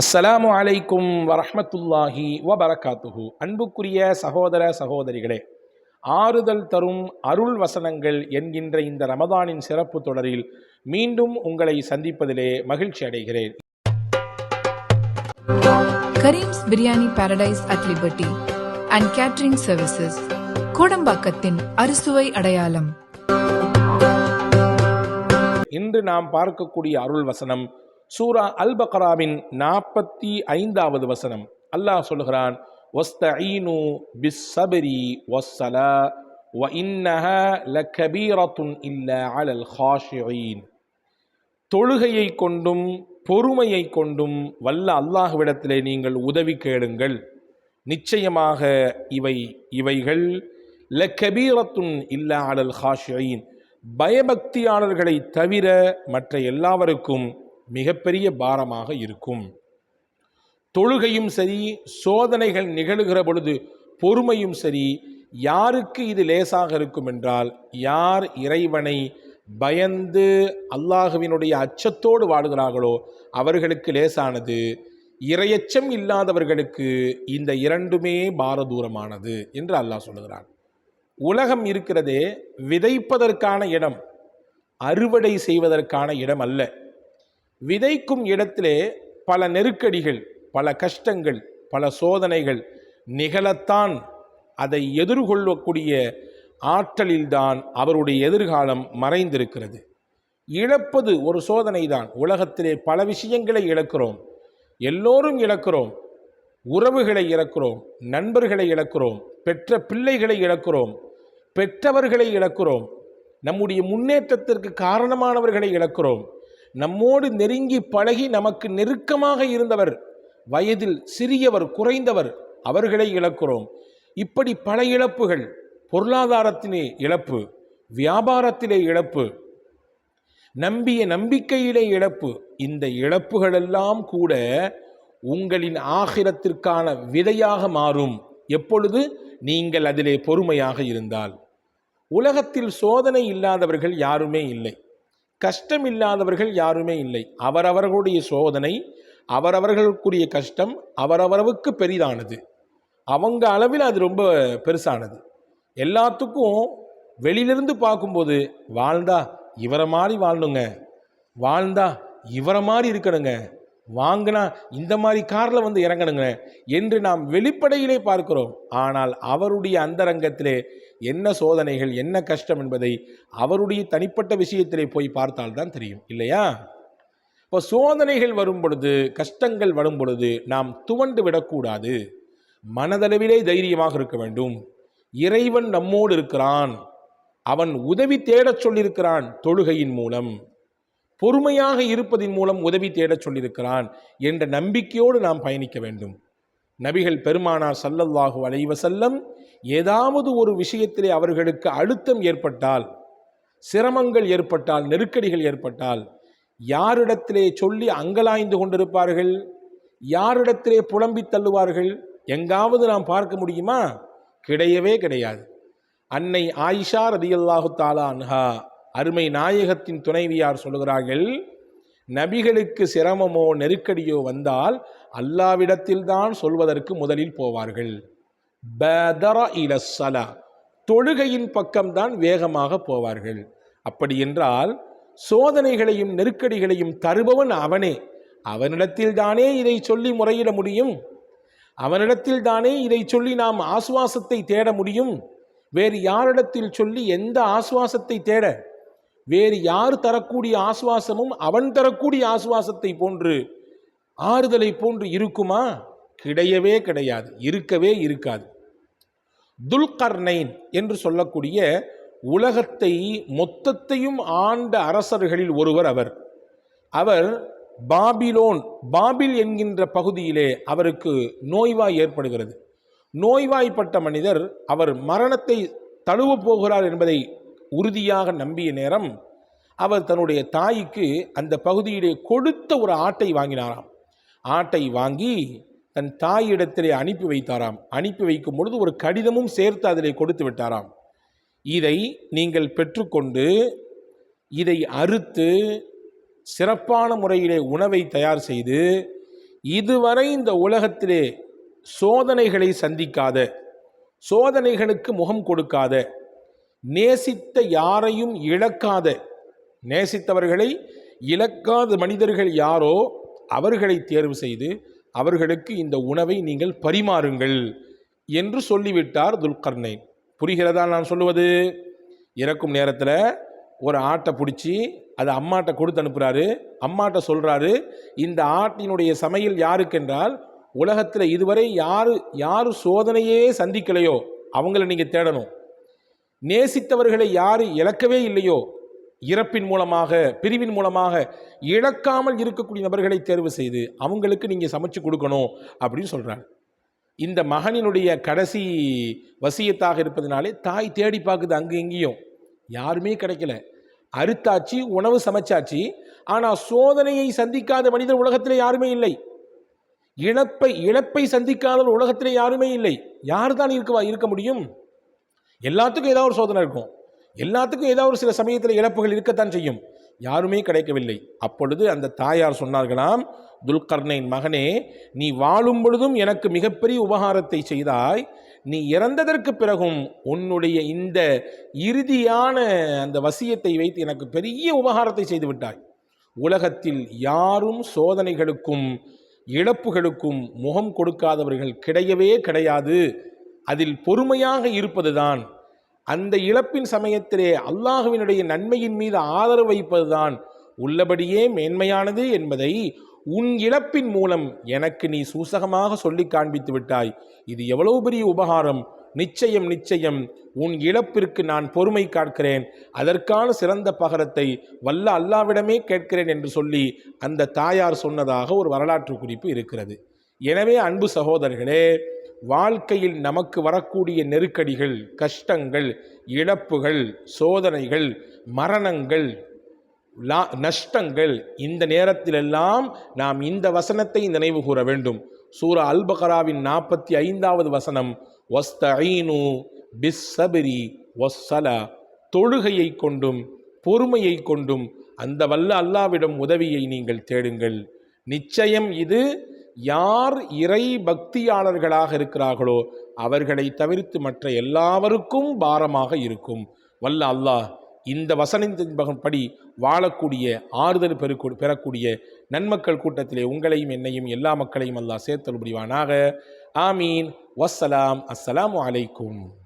அஸ்ஸலாமு அலைக்கும் வரஹ்மத்துல்லாஹி வபரகாத்துஹு. அன்புக்குரிய சகோதர சகோதரிகளே ஆறுதல் தரும் அருள் வசனங்கள் என்கின்ற இந்த ரமதானின் சிறப்பு தொடரில் மீண்டும் உங்களை சந்திப்பதிலே மகிழ்ச்சி அடைகிறேன். Karim's biryani paradise at liberty and catering services கோடம்பாக்கத்தின் அறுசுவை அடையாளம். இன்று நாம் பார்க்கக்கூடிய அருள் வசனம் சூரா அல் பக்ராவின் நாற்பத்தி ஐந்தாவது வசனம். அல்லாஹ் சொல்கிறான் வஸ்தஈனு பிஸ்ஸபரி வஸ்ஸலா வ இன்னஹ லகபீரத்துன் இல்ல அலல் ஹாஷியின் தொழுகையை கொண்டும் பொறுமையை கொண்டும் வல்ல அல்லாஹ்விடத்திலே நீங்கள் உதவி கேளுங்கள். நிச்சயமாக இவை இவைகள் லக்கபீரத்துன் இல்லா அலல் ஹாஷியின் பயபக்தியாளர்களை தவிர மற்ற எல்லாவருக்கும் மிகப்பெரிய பாரமாக இருக்கும். தொழுகையும் சரி சோதனைகள் நிகழுகிற பொழுது பொறுமையும் சரி யாருக்கு இது லேசாக இருக்கும் என்றால் யார் இறைவனை பயந்து அல்லாஹுவினுடைய அச்சத்தோடு வாழுகிறார்களோ அவர்களுக்கு லேசானது. இரையச்சம் இல்லாதவர்களுக்கு இந்த இரண்டுமே பாரதூரமானது என்று அல்லாஹ் சொல்லுகிறான். உலகம் இருக்கிறதே விதைப்பதற்கான இடம் அறுவடை செய்வதற்கான இடம் அல்ல. விதைக்கும் இடத்திலே பல நெருக்கடிகள் பல கஷ்டங்கள் பல சோதனைகள் நிகழத்தான். அதை எதிர்கொள்ளக்கூடிய ஆற்றலில்தான் அவருடைய எதிர்காலம் மறைந்திருக்கிறது. இழப்பது ஒரு சோதனைதான். உலகத்திலே பல விஷயங்களை இழக்கிறோம். எல்லோரும் இழக்கிறோம். உறவுகளை இழக்கிறோம். நண்பர்களை இழக்கிறோம். பெற்ற பிள்ளைகளை இழக்கிறோம். பெற்றவர்களை இழக்கிறோம். நம்முடைய முன்னேற்றத்திற்கு காரணமானவர்களை இழக்கிறோம். நம்மோடு நெருங்கி பழகி நமக்கு நெருக்கமாக இருந்தவர் வயதில் சிறியவர் குறைந்தவர் அவர்களை இழக்கிறோம். இப்படி பல இழப்புகள் பொருளாதாரத்திலே இழப்பு வியாபாரத்திலே இழப்பு நம்பிய நம்பிக்கையிலே இழப்பு இந்த இழப்புகளெல்லாம் கூட உங்களின் ஆகிரத்திற்கான விதையாக மாறும். எப்பொழுது? நீங்கள் அதிலே பொறுமையாக இருந்தால். உலகத்தில் சோதனை இல்லாதவர்கள் யாருமே இல்லை. கஷ்டம் இல்லாதவர்கள் யாருமே இல்லை. அவரவர்களுடைய சோதனை அவரவர்களுக்குரிய கஷ்டம் அவரவரவுக்கு பெரிதானது. அவங்க அளவில் அது ரொம்ப பெருசானது. எல்லாத்துக்கும் வெளியிலிருந்து பார்க்கும்போது வாழ்ந்தா இவரை மாதிரி வாழணுங்க. வாழ்ந்தா இவரை மாதிரி இருக்கணுங்க. வாங்கினா இந்த மாதிரி காரில் வந்து இறங்கணுங்க என்று நாம் வெளிப்படையிலே பார்க்கிறோம். ஆனால் அவருடைய அந்தரங்கத்திலே என்ன சோதனைகள் என்ன கஷ்டம் என்பதை அவருடைய தனிப்பட்ட விஷயத்திலே போய் பார்த்தால்தான் தெரியும். இல்லையா? இப்போ சோதனைகள் வரும் பொழுது கஷ்டங்கள் வரும் பொழுது நாம் துவண்டு விடக்கூடாது. மனதளவிலே தைரியமாக இருக்க வேண்டும். இறைவன் நம்மோடு இருக்கிறான். அவன் உதவி தேடச் சொல்லியிருக்கிறான் தொழுகையின் மூலம். பொறுமையாக இருப்பதின் மூலம் உதவி தேடச் சொல்லியிருக்கிறான் என்ற நம்பிக்கையோடு நாம் பயணிக்க வேண்டும். நபிகள் பெருமானார் சல்லல்லாஹு அலைவசல்லம் ஏதாவது ஒரு விஷயத்திலே அவர்களுக்கு அழுத்தம் ஏற்பட்டால் சிரமங்கள் ஏற்பட்டால் நெருக்கடிகள் ஏற்பட்டால் யாரிடத்திலே சொல்லி அங்கலாய்ந்து கொண்டிருப்பார்கள்? யாரிடத்திலே புலம்பி தள்ளுவார்கள்? எங்காவது நாம் பார்க்க முடியுமா? கிடையவே கிடையாது. அன்னை ஆயிஷா ரதியல்லாஹு தாலா அன்ஹா அருமை நாயகத்தின் துணைவியார் சொல்லுகிறார்கள்? நபிகளுக்கு சிரமமோ நெருக்கடியோ வந்தால் அல்லாவிடத்தில்தான் சொல்வதற்கு முதலில் போவார்கள். பதர இலசலா தொழுகையின் பக்கம்தான் வேகமாக போவார்கள். அப்படி என்றால் சோதனைகளையும் நெருக்கடிகளையும் தருபவன் அவனே. அவனிடத்தில் தானே இதை சொல்லி முறையிட முடியும்? அவனிடத்தில் தானே இதை சொல்லி நாம் ஆசுவாசத்தை தேட முடியும்? வேறு யாரிடத்தில் சொல்லி எந்த ஆசுவாசத்தை தேட? வேறு யார் தரக்கூடிய ஆசுவாசமும் அவன் தரக்கூடிய ஆசுவாசத்தை போன்று ஆறுதலை போன்று இருக்குமா? கிடையவே கிடையாது இருக்கவே இருக்காது. துல்கர்னைன் என்று சொல்லக்கூடிய உலகத்தை மொத்தத்தையும் ஆண்ட அரசர்களில் ஒருவர் அவர். அவர் பாபிலோன் பாபில் என்கின்ற பகுதியிலே அவருக்கு நோய்வாய் ஏற்படுகிறது. நோய்வாய்ப்பட்ட மனிதர் அவர் மரணத்தை தழுவ போகிறார் என்பதை உறுதியாக நம்பிய நேரம் அவர் தன்னுடைய தாய்க்கு அந்த பகுதியிலே கொடுத்த ஒரு ஆட்டை வாங்கினாராம். ஆட்டை வாங்கி தன் தாயிடத்திலே அனுப்பி வைத்தாராம். அனுப்பி வைக்கும் பொழுது ஒரு கடிதமும் சேர்த்து அதிலே கொடுத்து விட்டாராம். இதை நீங்கள் பெற்றுக்கொண்டு இதை அறுத்து சிறப்பான முறையிலே உணவை தயார் செய்து இதுவரை இந்த உலகத்திலே சோதனைகளை சந்திக்காத சோதனைகளுக்கு முகம் கொடுக்காத நேசித்த யாரையும் இழக்காத நேசித்தவர்களை இழக்காத மனிதர்கள் யாரோ அவர்களை தேர்வு செய்து அவர்களுக்கு இந்த உணவை நீங்கள் பரிமாறுங்கள் என்று சொல்லிவிட்டார் துல்கர்னைன் புரிகிறதா நான் சொல்லுவது? இறக்கும் நேரத்தில் ஒரு ஆட்டை பிடிச்சி அதை அம்மாட்ட கொடுத்து அனுப்புகிறாரு அம்மாட்ட சொல்கிறாரு இந்த ஆட்டினுடைய சமையல் யாருக்கென்றால் உலகத்தில் இதுவரை யார் யார் சோதனையே சந்திக்கலையோ அவங்கள நீங்கள் தேடணும். நேசித்தவர்களை யார் இழக்கவே இல்லையோ இறப்பின் மூலமாக பிரிவின் மூலமாக இழக்காமல் இருக்கக்கூடிய நபர்களை தேர்வு செய்து அவங்களுக்கு நீங்கள் சமைச்சு கொடுக்கணும் அப்படின்னு சொல்கிறாங்க இந்த மகனினுடைய கடைசி வசியத்தாக இருப்பதனாலே தாய் தேடி பார்க்குது அங்கே இங்கேயும். யாருமே கிடைக்கல. அறுத்தாச்சு உணவு சமைச்சாச்சு. ஆனால் சோதனையை சந்திக்காத மனிதர் உலகத்தில் யாருமே இல்லை. இழப்பை இழப்பை சந்திக்காத உலகத்தில் யாருமே இல்லை. யார் தான் இருக்கவா இருக்க முடியும்? எல்லாத்துக்கும் ஏதாவது ஒரு சோதனை இருக்கும். எல்லாத்துக்கும் ஏதாவது ஒரு சில சமயத்தில் இழப்புகள் இருக்கத்தான் செய்யும். யாருமே கிடைக்கவில்லை. அப்பொழுது அந்த தாயார் சொன்னார்களாம் துல்கர்ணையின் மகனே நீ வாழும் பொழுதும் எனக்கு மிகப்பெரிய உபகாரத்தை செய்தாய். நீ இறந்ததற்கு பிறகும் உன்னுடைய இந்த இறுதியான அந்த வசியத்தை வைத்து எனக்கு பெரிய உபகாரத்தை செய்து விட்டாய். உலகத்தில் யாரும் சோதனைகளுக்கும் இழப்புகளுக்கும் முகம் கொடுக்காதவர்கள் கிடையவே கிடையாது. அதில் பொறுமையாக இருப்பதுதான். அந்த இழப்பின் சமயத்திலே அல்லாஹுவினுடைய நன்மையின் மீது ஆதரவு வைப்பதுதான். உள்ளபடியே மேன்மையானது என்பதை உன் இழப்பின் மூலம் எனக்கு நீ சூசகமாக சொல்லி காண்பித்து விட்டாய். இது எவ்வளவு பெரிய உபகாரம். நிச்சயம் நிச்சயம் உன் இழப்பிற்கு நான் பொறுமை காக்கிறேன் அதற்கான சிறந்த பகரத்தை வல்ல அல்லாவிடமே கேட்கிறேன் என்று சொல்லி அந்த தாயார் சொன்னதாக ஒரு வரலாற்று குறிப்பு இருக்கிறது. எனவே அன்பு சகோதரர்களே வாழ்க்கையில் நமக்கு வரக்கூடிய நெருக்கடிகள் கஷ்டங்கள் இழப்புகள் சோதனைகள் மரணங்கள் லா நஷ்டங்கள் இந்த நேரத்திலெல்லாம் நாம் இந்த வசனத்தை நினைவு கூற வேண்டும். சூரா அல் பகராவின் நாற்பத்தி ஐந்தாவது வசனம் வஸ்தீனு பிஸ்ஸபிரி வஸ்ஸலா தொழுகையை கொண்டும் பொறுமையை கொண்டும் அந்த வல்ல அல்லாவிடம் உதவியை நீங்கள் தேடுங்கள். நிச்சயம் இது யார் இறை பக்தியாளர்களாக இருக்கிறார்களோ அவர்களை தவிர்த்து மற்ற எல்லாவருக்கும் பாரமாக இருக்கும். வல்ல அல்லாஹ் இந்த வசனத்தின் படி வாழக்கூடிய ஆறுதல் பெருக்கூ பெறக்கூடிய நன்மக்கள் கூட்டத்திலே உங்களையும் என்னையும் எல்லா மக்களையும் அல்லாஹ் சேர்த்தல் முடிவானாக ஆமீன். வஸ்ஸலாம். அஸ்ஸலாம் அலைக்கும்.